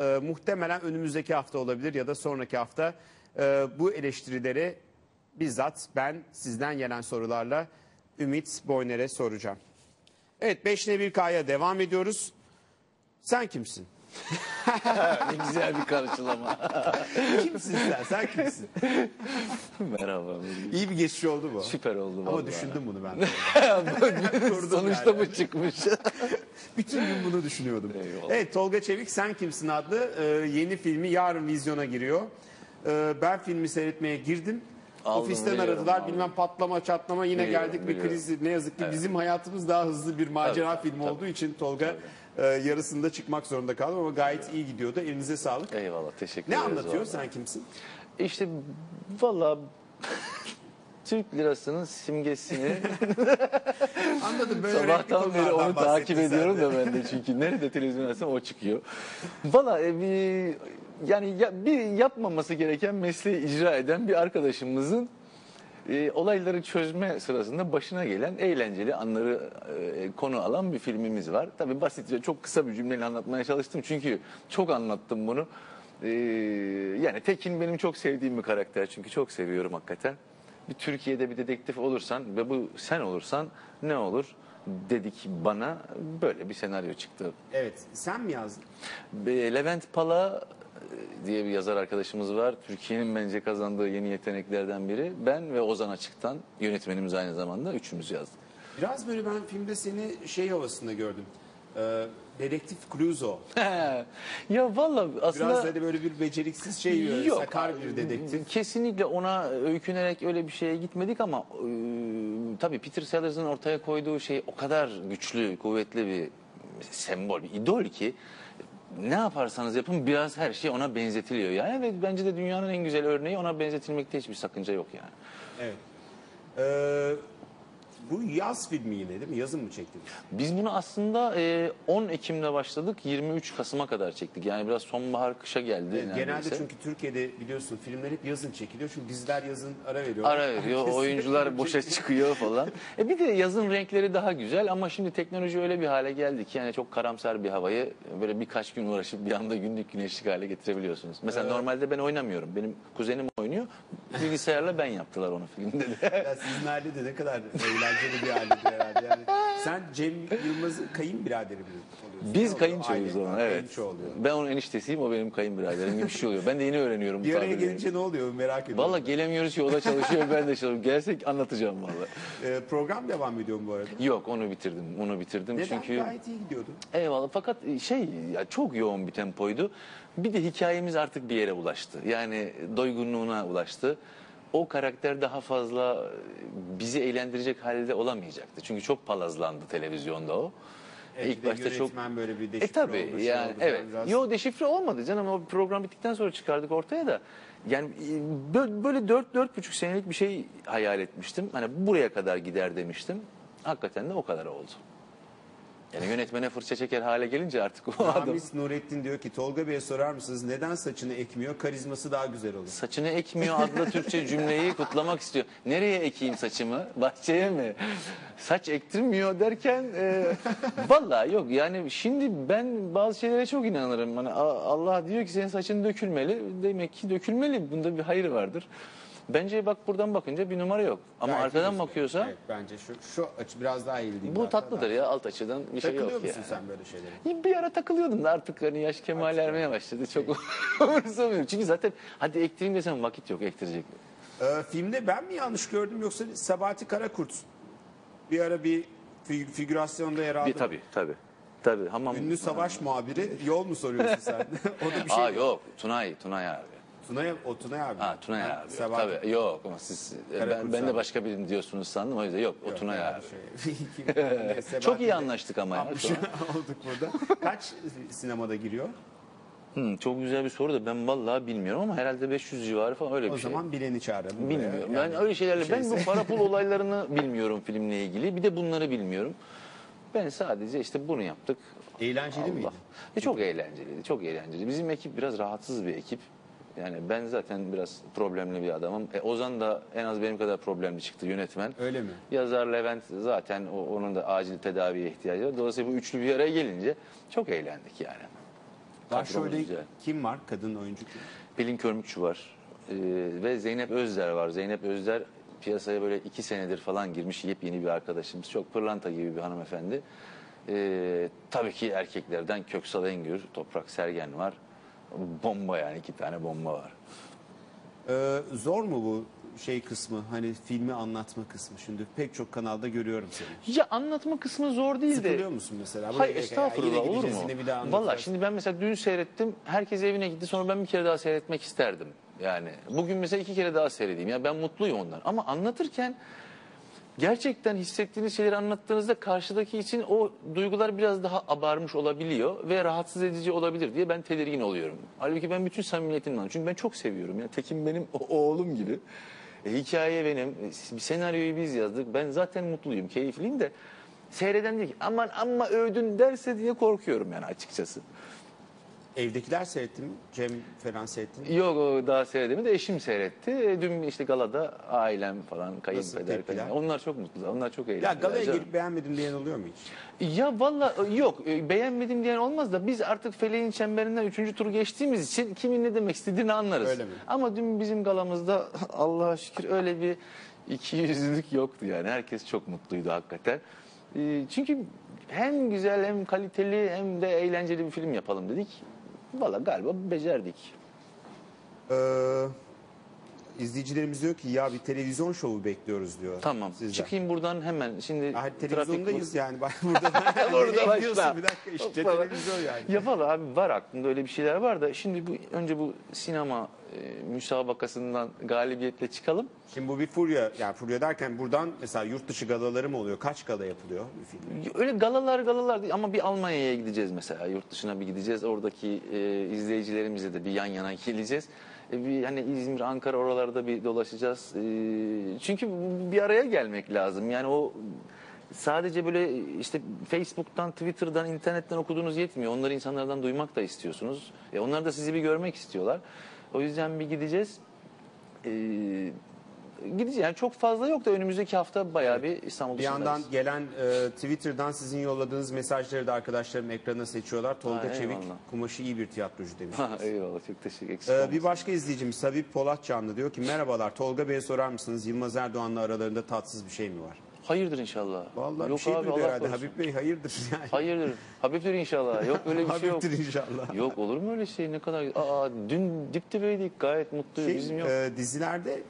e, muhtemelen önümüzdeki hafta olabilir ya da sonraki hafta e, bu eleştirileri bizzat ben sizden gelen sorularla Ümit Boyner'e soracağım. Evet 5'ne 1K'ya devam ediyoruz. Sen kimsin? Ne güzel bir karşılama. Kimsin sen? Sen kimsin? Merhaba. İyi bir geçiş oldu bu. Süper oldu Ama vallahi. düşündüm bunu ben. Sonuçta bu çıkmış. Bütün gün bunu düşünüyordum. Eyvallah. Evet Tolga Çevik Sen Kimsin adlı e, yeni filmi yarın vizyona giriyor. E, ben filmi seyretmeye girdim. Aldım, Ofisten biliyorum, aradılar aldım. bilmem patlama çatlama yine Biliyorum, geldik bir biliyorum. kriz. Ne yazık ki bizim hayatımız daha hızlı bir macera Tabii, filmi tabii. olduğu için Tolga e, yarısında çıkmak zorunda kaldım ama gayet iyi gidiyordu. Elinize sağlık. Eyvallah teşekkür Ne ederiz. anlatıyor vallahi. Sen Kimsin? İşte valla Türk lirasının simgesini Anladım böyle sabahtan beri onu takip ediyorum da ben de çünkü nerede televizyon açsam o çıkıyor. Valla e, bir, yani ya, bir yapmaması gereken mesleği icra eden bir arkadaşımızın e, olayları çözme sırasında başına gelen eğlenceli anları e, konu alan bir filmimiz var. Tabii basitçe çok kısa bir cümleyle anlatmaya çalıştım çünkü çok anlattım bunu. E, yani Tekin benim çok sevdiğim bir karakter çünkü çok seviyorum hakikaten. Bir Türkiye'de bir dedektif olursan ve bu sen olursan ne olur dedik bana böyle bir senaryo çıktı. Evet sen mi yazdın? Levent Pala diye bir yazar arkadaşımız var. Türkiye'nin bence kazandığı yeni yeteneklerden biri. Ben ve Ozan Açık'tan yönetmenimiz aynı zamanda üçümüz yazdık. Biraz böyle ben filmde seni şey havasında gördüm. Ee, Dedektif Clouseau. ya valla aslında Biraz da böyle bir beceriksiz şey böyle, Yok. sakar bir dedektif. Kesinlikle ona öykünerek öyle bir şeye gitmedik ama e, tabii Peter Sellers'ın ortaya koyduğu şey o kadar güçlü, kuvvetli bir sembol, bir idol ki ne yaparsanız yapın biraz her şey ona benzetiliyor. Yani ve bence de dünyanın en güzel örneği ona benzetilmekte hiçbir sakınca yok yani. Evet. Ee, bu yaz filmi yine değil mi? Yazın mı çektiniz? Biz bunu aslında e, 10 Ekim'de başladık, 23 Kasım'a kadar çektik. Yani biraz sonbahar kışa geldi neredeyse. Genelde çünkü Türkiye'de biliyorsun filmler hep yazın çekiliyor. Çünkü diziler yazın ara veriyorlar. Ara veriyor, oyuncular boşa çıkıyor falan. E bir de yazın renkleri daha güzel ama şimdi teknoloji öyle bir hale geldi ki yani çok karamsar bir havayı böyle birkaç gün uğraşıp bir anda günlük güneşlik hale getirebiliyorsunuz. Mesela normalde ben oynamıyorum. Benim kuzenim oynuyor. Bilgisayarla ben yaptılar onu filmde de. Ya sizin aile de ne kadar eğlenceli bir ailedir herhalde. Yani sen Cem Yılmaz'ın kayınbiraderi mi oluyorsun? Biz kayınçoyuz ona Aile- evet. Kayınço oluyor. Ben onun eniştesiyim o benim kayınbiraderim gibi bir şey oluyor. Ben de yeni öğreniyorum. Bir araya gelince ne oluyor merak ediyorum. Valla gelemiyoruz ki o da çalışıyor ben de çalışıyorum. Gelsek anlatacağım valla. Ee, program devam ediyor mu bu arada? Yok onu bitirdim onu bitirdim Neden? çünkü... Gayet iyi gidiyordu. Eyvallah fakat şey ya çok yoğun bir tempoydu. Bir de hikayemiz artık bir yere ulaştı. Yani doygunluğuna ulaştı. O karakter daha fazla e, bizi eğlendirecek halde olamayacaktı. Çünkü çok palazlandı televizyonda o. Evet, İlk başta çok böyle bir e deşifre tabii oldu, şey yani oldu evet. biraz. Yo deşifre olmadı canım o program bittikten sonra çıkardık ortaya da. Yani e, bö- böyle dört dört buçuk senelik bir şey hayal etmiştim. Hani buraya kadar gider demiştim. Hakikaten de o kadar oldu. Yani yönetmene fırça çeker hale gelince artık o adam Ramiz Nurettin diyor ki Tolga Bey'e sorar mısınız neden saçını ekmiyor? Karizması daha güzel olur. saçını ekmiyor adlı Türkçe cümleyi kutlamak istiyor. Nereye ekeyim saçımı? Bahçeye mi? Saç ektirmiyor derken e, vallahi yok yani şimdi ben bazı şeylere çok inanırım. Hani Allah diyor ki senin saçın dökülmeli. Demek ki dökülmeli. Bunda bir hayır vardır. Bence bak buradan bakınca bir numara yok. Ama Gayet arkadan iyi bakıyorsa Evet bence şu şu açı biraz daha eğildi. bu tatlıdır ya alt açıdan bir şey Takılıyor yok musun ya. sen böyle şeylere? Bir ara takılıyordum da artık hani yaş kemal ermeye başladı. Çok umursamıyorum. Çünkü zaten hadi ektireyim desem vakit yok ektirecek. Ee, filmde ben mi yanlış gördüm yoksa Sabati Karakurt bir ara bir fig- figürasyonda yer aldı. Bir, tabii tabii. Tabii hamam. Ünlü savaş muhabiri yol mu soruyorsun sen? o da bir şey. Aa yok Tunay Tunay abi. Tunay, o Tunay abi. Ha Tunay Ha, abi. Sabati- Tabii yok ama siz Karakurt ben, ben de başka birini diyorsunuz sandım o yüzden yok, o Tunay abi. şey, Kim- Çok iyi anlaştık ama ya. Almış olduk burada. Kaç sinemada giriyor? Hı, çok güzel bir soru da ben vallahi bilmiyorum ama herhalde 500 civarı falan öyle bir O şey. zaman bileni çağıralım. buraya. Bilmiyorum. Yani ben öyle şeylerle ben şeyse- bu para pul olaylarını bilmiyorum filmle ilgili. Bir de bunları bilmiyorum. Ben sadece işte bunu yaptık. Eğlenceli miydi? E çok eğlenceliydi, çok eğlenceli. Bizim ekip biraz rahatsız bir ekip. Yani ben zaten biraz problemli bir adamım. E, Ozan da en az benim kadar problemli çıktı yönetmen. Öyle mi? Yazar Levent zaten o- onun da acil tedaviye ihtiyacı var. Dolayısıyla bu üçlü bir araya gelince çok eğlendik yani. Kadromuz Başrolde güzel. kim var? Kadın oyuncu kim? Pelin Körmükçü var Ee, ve Zeynep Özder var. Zeynep Özder piyasaya böyle iki senedir falan girmiş yepyeni bir arkadaşımız. Çok pırlanta gibi bir hanımefendi. Ee, tabii ki erkeklerden Köksal Engür, Toprak Sergen var. Bomba yani iki tane bomba var. Ee, zor mu bu şey kısmı? Hani filmi anlatma kısmı. Şimdi pek çok kanalda görüyorum seni. Ya anlatma kısmı zor değil de. Sıkılıyor musun mesela? Hayır Ya estağfurullah yine olur mu? Yine bir daha Valla şimdi ben mesela dün seyrettim. Herkes evine gitti sonra ben bir kere daha seyretmek isterdim. Yani bugün mesela iki kere daha seyredeyim. Ya ben mutluyum ondan. Ama anlatırken gerçekten hissettiğiniz şeyleri anlattığınızda karşıdaki için o duygular biraz daha abarmış olabiliyor ve rahatsız edici olabilir diye ben tedirgin oluyorum. Halbuki ben bütün samimiyetimle çünkü ben çok seviyorum. Yani Tekin benim o- oğlum gibi. E, hikaye benim, e, bir senaryoyu biz yazdık. Ben zaten mutluyum, keyifliyim de seyreden diyor ki aman amma övdün derse diye korkuyorum yani açıkçası. Evdekiler seyrettin mi? Cem falan seyrettin mi? Yok o daha seyredemi de eşim seyretti. E, Dün işte galada ailem falan kayınpeder tepkiler? falan. Onlar çok mutlular. Onlar çok Ya eğleniyorlar. galaya canım. gelip beğenmedim diyen oluyor mu hiç? Ya valla e, yok e, beğenmedim diyen olmaz da biz artık feleğin çemberinden üçüncü turu geçtiğimiz için kimin ne demek istediğini anlarız. Öyle mi? Ama dün bizim galamızda Allah'a şükür öyle bir iki yüzlülük yoktu yani. Herkes çok mutluydu hakikaten. E, Çünkü hem güzel hem kaliteli hem de eğlenceli bir film yapalım dedik. Valla galiba becerdik. Ee, izleyicilerimiz diyor ki ya bir televizyon şovu bekliyoruz diyor. Tamam. sizden. Çıkayım buradan hemen. Şimdi Hayır, trafik televizyondayız yani. Burada Burada başla. Bir dakika işte Hoppala. televizyon yani. Ya valla abi var aklımda öyle bir şeyler var da şimdi bu önce bu sinema e, müsabakasından galibiyetle çıkalım. Şimdi bu bir furya. Yani furya derken buradan mesela yurt dışı galaları mı oluyor? Kaç gala yapılıyor bir film? Öyle galalar galalar değil ama bir Almanya'ya gideceğiz mesela yurt dışına bir gideceğiz. Oradaki e, izleyicilerimizle de bir yan yana geleceğiz. E, bir hani İzmir, Ankara oralarda bir dolaşacağız. E, çünkü bir araya gelmek lazım. Yani o sadece böyle işte Facebook'tan, Twitter'dan, internetten okuduğunuz yetmiyor. Onları insanlardan duymak da istiyorsunuz. E, onlar da sizi bir görmek istiyorlar. O yüzden bir gideceğiz. E, gideceğiz. Yani çok fazla yok da önümüzdeki hafta bayağı bir İstanbul Bir dışındayız. yandan gelen e, Twitter'dan sizin yolladığınız mesajları da arkadaşlarım ekrana seçiyorlar. Tolga Ha, Çevik eyvallah. kumaşı iyi bir tiyatrocu demiş. Ha, eyvallah çok teşekkür eksik Ee, olmasın. bir başka izleyicimiz Habib Polat Canlı diyor ki merhabalar Tolga Bey'e sorar mısınız Yılmaz Erdoğan'la aralarında tatsız bir şey mi var? Hayırdır inşallah. Vallahi yok bir şey abi duydu Allah herhalde korusun. Habib Bey hayırdır yani. Hayırdır. Habibdir inşallah. Yok öyle bir şey yok. Habib'tir inşallah. Yok olur mu öyle şey ne kadar Aa dün dip dibeydik gayet mutluyuz Şey, bizim yok. e, dizilerde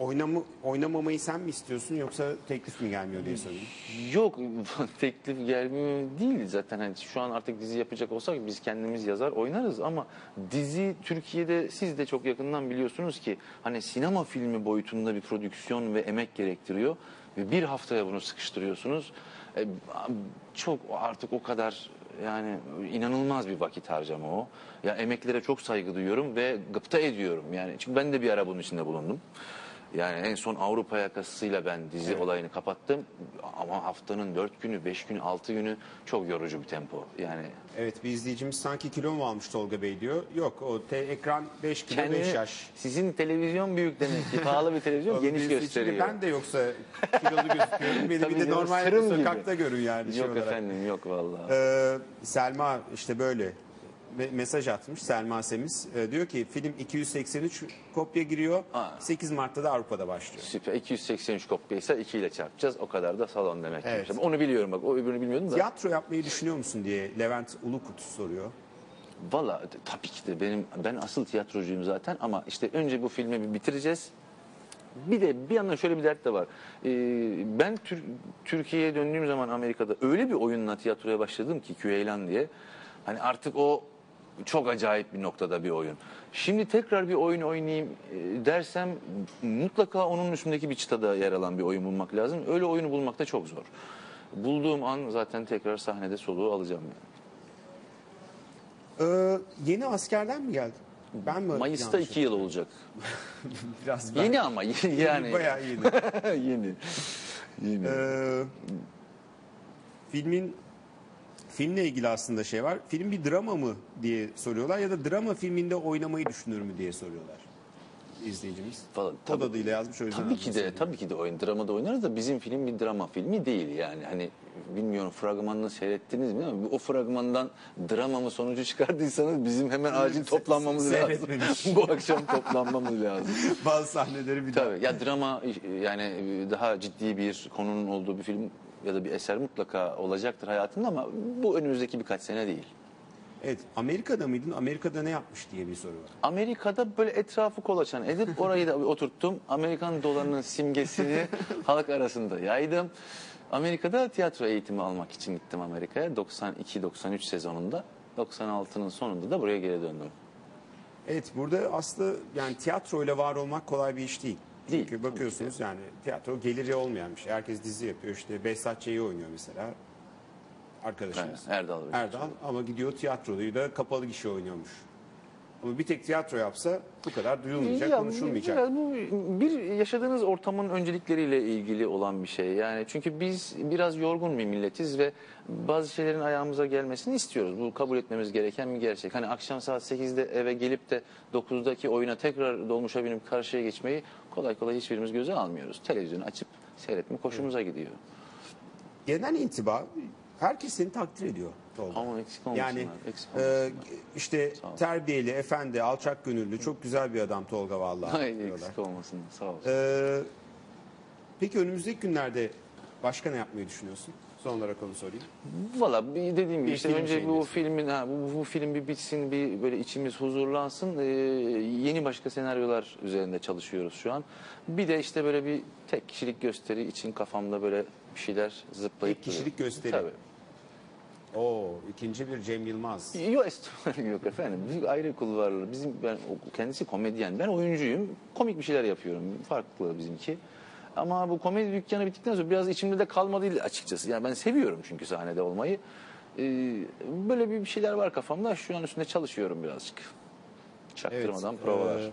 oynamı, oynamamayı sen mi istiyorsun yoksa teklif mi gelmiyor diye soruyorum. Yok teklif gelmiyor değil zaten hani şu an artık dizi yapacak olsak biz kendimiz yazar oynarız ama dizi Türkiye'de siz de çok yakından biliyorsunuz ki hani sinema filmi boyutunda bir prodüksiyon ve emek gerektiriyor ve bir haftaya bunu sıkıştırıyorsunuz. E, çok artık o kadar yani inanılmaz bir vakit harcama o. Ya emeklere çok saygı duyuyorum ve gıpta ediyorum. Yani çünkü ben de bir ara bunun içinde bulundum. Yani en son Avrupa yakasıyla ben dizi olayını kapattım. Ama haftanın dört günü, beş günü, altı günü çok yorucu bir tempo. Yani Evet bir izleyicimiz sanki kilo mu almış Tolga Bey diyor. Yok o te- ekran 5 kilo 5 kendini, yaş. sizin televizyon büyük demek ki. Pahalı bir televizyon geniş gösteriyor. Ben de yoksa kilolu gözüküyorum. Beni Tabii bir de normal sırım gibi. sokakta görün yani. şey Yok olarak. efendim yok vallahi. Ee, Selma işte böyle mesaj atmış Selma Semiz. Ee, diyor ki film 283 kopya giriyor. Aa. 8 Mart'ta da Avrupa'da başlıyor. Süper. 283 kopyaysa 2 ile çarpacağız. O kadar da salon demek. Evet. Onu biliyorum bak. O öbürünü bilmiyordum da. Tiyatro yapmayı düşünüyor musun diye Levent Ulukut soruyor. Valla tabii ki de benim ben asıl tiyatrocuyum zaten ama işte önce bu filmi bir bitireceğiz. Bir de bir yandan şöyle bir dert de var. Ee, ben Tür- Türkiye'ye döndüğüm zaman Amerika'da öyle bir oyunla tiyatroya başladım ki Küheylan diye. Hani artık o çok acayip bir noktada bir oyun. Şimdi tekrar bir oyun oynayayım e, dersem mutlaka onun üstündeki bir çıtada yer alan bir oyun bulmak lazım. Öyle oyunu bulmak da çok zor. Bulduğum an zaten tekrar sahnede soluğu alacağım. yani. Ee, yeni askerden mi geldin? Ben mi? Mayıs'ta iki yıl olacak. Biraz ben- Yeni ama yani. Bayağı yeni. yeni. Yeni. Ee, filmin filmle ilgili aslında şey var. Film bir drama mı diye soruyorlar ya da drama filminde oynamayı düşünür mü diye soruyorlar. izleyicimiz. Falan, Kod tabii. adıyla yazmış o yüzden. Tabii ki de söylüyorum. tabii ki de oyun dramada oynarız da bizim film bir drama filmi değil yani. Hani bilmiyorum fragmanını seyrettiniz mi ama o fragmandan drama mı sonucu çıkardıysanız bizim hemen acil toplanmamız lazım. Bu akşam toplanmamız lazım. Bazı sahneleri bir daha. Tabii ya drama yani daha ciddi bir konunun olduğu bir film ya da bir eser mutlaka olacaktır hayatımda ama bu önümüzdeki birkaç sene değil. Evet Amerika'da mıydın? Amerika'da ne yapmış diye bir soru var. Amerika'da böyle etrafı kolaçan edip orayı da oturttum. Amerikan dolarının simgesini halk arasında yaydım. Amerika'da tiyatro eğitimi almak için gittim Amerika'ya 92-93 sezonunda. 96'nın sonunda da buraya geri döndüm. Evet burada aslında yani tiyatroyla var olmak kolay bir iş değil. Değil, Çünkü bakıyorsunuz yani tiyatro geliri olmayan bir şey. Herkes dizi yapıyor işte Behzat Ç'yi oynuyor mesela arkadaşımız. Evet, Erdal. Erdal ama gidiyor tiyatroyu da kapalı gişe oynuyormuş. Ama bir tek tiyatro yapsa bu kadar duyulmayacak, Ya, konuşulmayacak. biraz bu bir yaşadığınız ortamın öncelikleriyle ilgili olan bir şey. Yani çünkü biz biraz yorgun bir milletiz ve bazı şeylerin ayağımıza gelmesini istiyoruz. Bu kabul etmemiz gereken bir gerçek. Hani akşam saat 8'de eve gelip de 9'daki oyuna tekrar dolmuşa binip karşıya geçmeyi kolay kolay hiçbirimiz göze almıyoruz. Televizyonu açıp seyretmek hoşumuza gidiyor. Genel intiba herkes seni takdir ediyor. Tolga. Ama eksik olmasınlar. Yani eksik e, işte terbiyeli, efendi, alçak gönüllü, çok güzel bir adam Tolga vallahi. Hayır diyorlar. eksik olmasınlar. Sağ olsun. Ee, peki önümüzdeki günlerde başka ne yapmayı düşünüyorsun? Son olarak onu sorayım. Valla bir dediğim gibi Bir işte film önce bu diyorsun. filmin ha, bu, bu film bir bitsin bir böyle içimiz huzurlansın. Ee, yeni başka senaryolar üzerinde çalışıyoruz şu an. Bir de işte böyle bir tek kişilik gösteri için kafamda böyle bir şeyler zıplayıp Tek kişilik duruyor. gösteri. Tabii. Oo, ikinci bir Cem Yılmaz. Yok estağfurullah yok efendim. Biz ayrı kulvarlı. Bizim ben kendisi komedyen. Ben oyuncuyum. Komik bir şeyler yapıyorum. Farklı bizimki. Ama bu komedi dükkanı bittikten sonra biraz içimde de kalmadı açıkçası. Yani ben seviyorum çünkü sahnede olmayı. Ee, böyle bir bir şeyler var kafamda. Şu an üstünde çalışıyorum birazcık. Çaktırmadan provalar. e,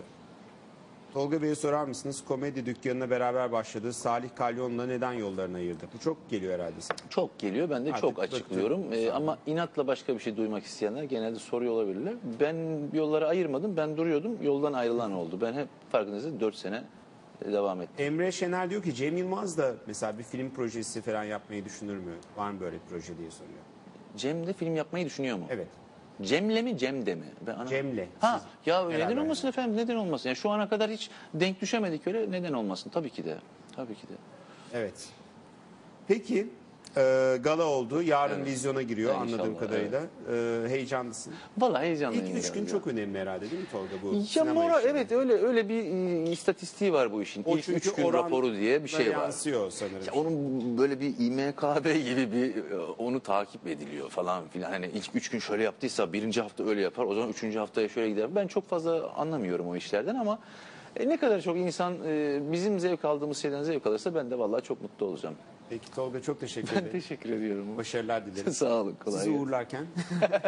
Tolga Bey'e sorar mısınız? Komedi dükkanına beraber başladı. Salih Kalyon'la neden yollarını ayırdı? Bu çok geliyor herhalde sana. Çok geliyor. Ben de Artık çok açıklıyorum. Ee, ama inatla başka bir şey duymak isteyenler genelde soruyor olabilirler. Ben yolları ayırmadım. Ben duruyordum. Yoldan ayrılan oldu. Ben hep farkındaysanız 4 sene devam ettim. Emre Şener diyor ki Cem Yılmaz da mesela bir film projesi falan yapmayı düşünür mü? Var mı böyle bir proje diye soruyor. Cem de film yapmayı düşünüyor mu? Evet. Cem'le mi Cem'de mi? Ben ana- Cem'le. Ha ya neden olmasın efendim neden olmasın? Yani şu ana kadar hiç denk düşemedik öyle neden olmasın? Tabii ki de. Tabii ki de. Evet. Peki e, gala oldu. Yarın Evet. vizyona giriyor Evet, anladığım inşallah, kadarıyla. E, heyecanlısın. Vallahi heyecanlıyım. İlk üç biraz gün ya. çok önemli herhalde değil mi Tolga bu Ya sinema işinde? evet öyle öyle bir e, istatistiği var bu işin. O İlk çünkü üç gün oranla raporu diye bir şey var. yansıyor sanırım. Ya onun böyle bir İMKB gibi bir e, onu takip ediliyor falan filan. Hani ilk üç gün şöyle yaptıysa birinci hafta öyle yapar. O zaman üçüncü haftaya şöyle gider. Ben çok fazla anlamıyorum o işlerden ama e, ne kadar çok insan e, bizim zevk aldığımız şeyden zevk alırsa ben de vallahi çok mutlu olacağım. Peki Tolga çok teşekkür Ben ederim. teşekkür ediyorum. Başarılar dilerim. Sağ olun. Kolay Sizi gelsin. uğurlarken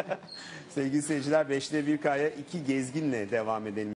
sevgili seyirciler 5'te 1K'ya iki gezginle devam edelim.